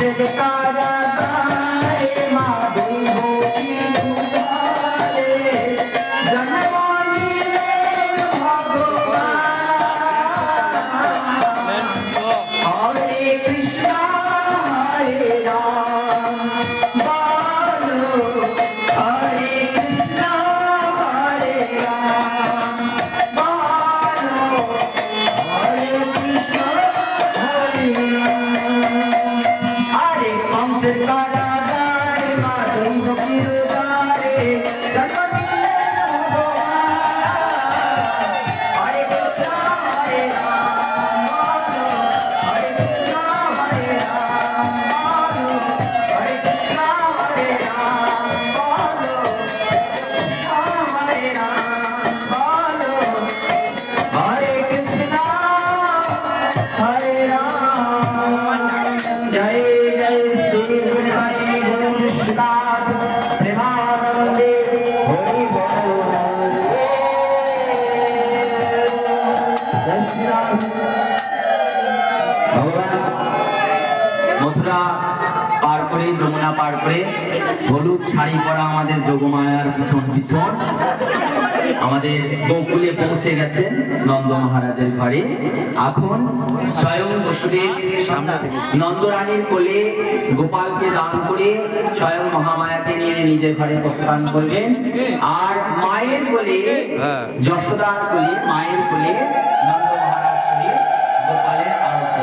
জগতারা কারা যশোদা পার করে যমুনা পার করে হলুদ শাড়ি পরা আমাদের যোগমায়ার পিছন পিছন আমাদের গোকুলে পৌঁছে গেছে নন্দ মহারাজের ঘরে। এখন স্বয়ং বসুদেব নন্দরানীর কোলে গোপালকে দান করে স্বয়ং মহামায়াকে নিয়ে নিজের ঘরে প্রস্থান করবেন। আর মায়ের কোলে হ্যাঁ। যশোদার কোলে মায়ের কোলে নন্দ মহারাজ গোপালের আরতি।